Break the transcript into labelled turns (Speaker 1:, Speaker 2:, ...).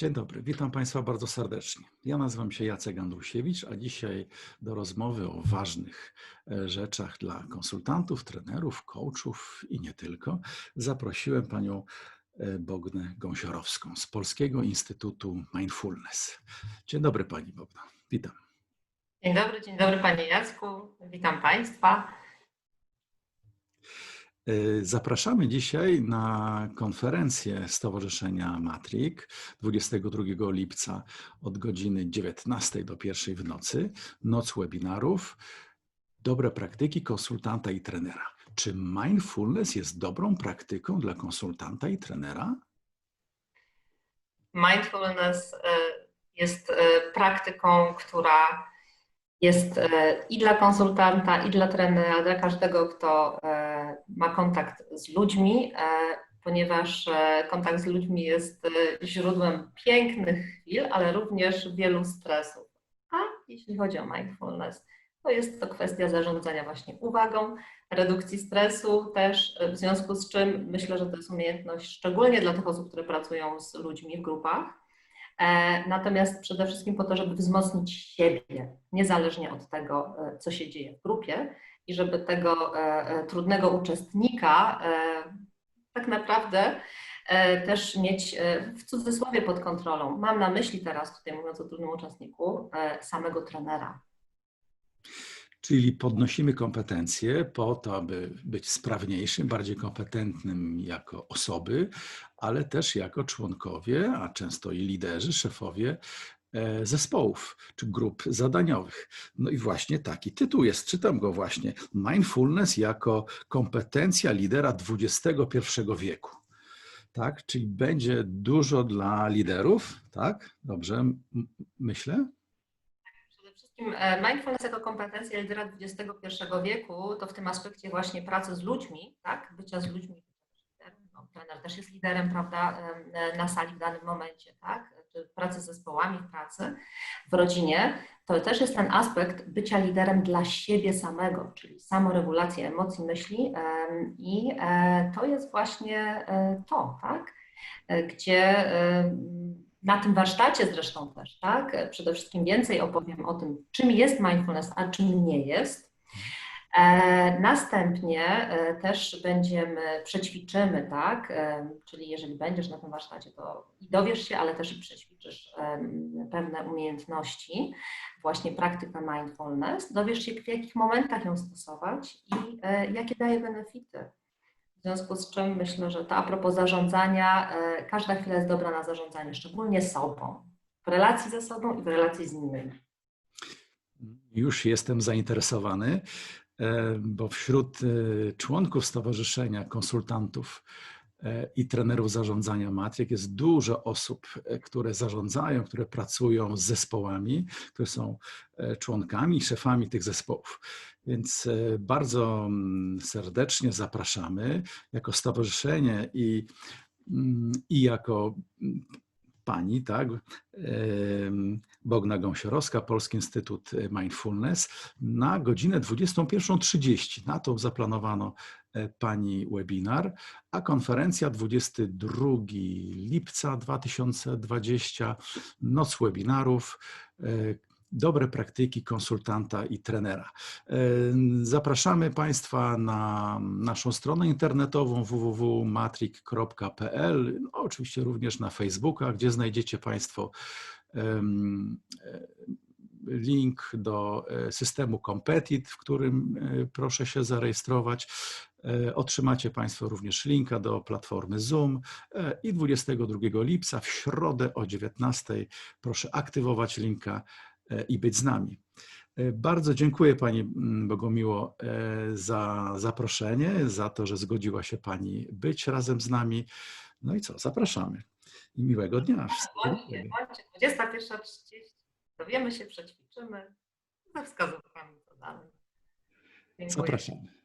Speaker 1: Dzień dobry, witam Państwa bardzo serdecznie. Ja nazywam się Jacek Andrusiewicz, a dzisiaj do rozmowy o ważnych e, rzeczach dla konsultantów, trenerów, coachów i nie tylko zaprosiłem panią e, Bognę Gąsiorowską z Polskiego Instytutu Mindfulness. Dzień dobry Pani Bogna, witam.
Speaker 2: Dzień dobry, dzień dobry Panie Jacku, witam Państwa.
Speaker 1: E, Zapraszamy dzisiaj na konferencję Stowarzyszenia Matrik 22 lipca od godziny 19 do 1 w nocy. Noc webinarów. Dobre praktyki konsultanta i trenera. Czy mindfulness jest dobrą praktyką dla konsultanta i trenera?
Speaker 2: Mindfulness e, jest e, praktyką, która jest e, i dla konsultanta, i dla trenera, dla każdego, kto ma kontakt z ludźmi, ponieważ kontakt z ludźmi jest źródłem pięknych chwil, ale również wielu stresów. A jeśli chodzi o mindfulness, to jest to kwestia zarządzania właśnie uwagą, redukcji stresu też, w związku z czym myślę, że to jest umiejętność szczególnie dla tych osób, które pracują z ludźmi w grupach, e, natomiast przede wszystkim po to, żeby wzmocnić siebie, niezależnie od tego, e, co się dzieje w grupie i żeby tego e, trudnego uczestnika tak naprawdę też mieć w cudzysłowie pod kontrolą. Mam na myśli teraz, tutaj mówiąc o trudnym uczestniku, samego trenera.
Speaker 1: Czyli podnosimy kompetencje po to, aby być sprawniejszym, bardziej kompetentnym jako osoby, ale też jako członkowie, a często i liderzy, szefowie e, zespołów czy grup zadaniowych. No i właśnie taki tytuł jest, czytam go właśnie, Mindfulness jako kompetencja lidera XXI wieku. Tak, czyli będzie dużo dla liderów, tak? Dobrze myślę?
Speaker 2: Wszystkim e, mindfulness jako kompetencja lidera XXI wieku, to w tym aspekcie właśnie pracy z ludźmi, tak, bycia z ludźmi, no, trener też jest liderem, prawda, e, na sali w danym momencie, tak, pracy z zespołami w pracy, w rodzinie, to też jest ten aspekt bycia liderem dla siebie samego, czyli samoregulacja emocji, myśli i e, to jest właśnie to, tak, gdzie na tym warsztacie zresztą też, tak? Przede wszystkim więcej opowiem o tym, czym jest mindfulness, a czym nie jest. E, Następnie e, też będziemy, przećwiczymy, tak? E, Czyli jeżeli będziesz na tym warsztacie, to dowiesz się, ale też przećwiczysz pewne umiejętności, właśnie praktykę mindfulness, dowiesz się, w jakich momentach ją stosować i jakie daje benefity. W związku z czym myślę, że to a propos zarządzania, e, każda chwila jest dobra na zarządzanie, szczególnie sobą, w relacji ze sobą i w relacji z innymi.
Speaker 1: Już jestem zainteresowany, e, bo wśród e, członków stowarzyszenia, konsultantów i trenerów zarządzania Matryk jest dużo osób, e, które zarządzają, które pracują z zespołami, które są e, członkami szefami tych zespołów. Więc e, bardzo mm, serdecznie zapraszamy jako stowarzyszenie i, mm, i jako mm, pani, tak, Bogna Gąsiorowska, Polski Instytut Mindfulness, na godzinę 21.30. Na to zaplanowano e, pani webinar, a konferencja 22 lipca 2020, noc webinarów, e, dobre praktyki konsultanta i trenera. E, Zapraszamy Państwa na naszą stronę internetową www.matrik.pl, no, oczywiście również na Facebooka, gdzie znajdziecie Państwo e, link do e, systemu Competit, w którym e, proszę się zarejestrować. E, Otrzymacie Państwo również linka do platformy Zoom e, i 22 lipca w środę o 19 proszę aktywować linka e, i być z nami. Bardzo dziękuję Pani mm, Bogomiło za zaproszenie, za to, że zgodziła się Pani być razem z nami. No i co, zapraszamy. I miłego dnia. Wszystkiego
Speaker 2: Bądźcie,
Speaker 1: dobrego.
Speaker 2: bądźcie, 21.30, dowiemy się, przećwiczymy, ze wskazówkami co dalej. Dziękuję.
Speaker 1: Zapraszamy.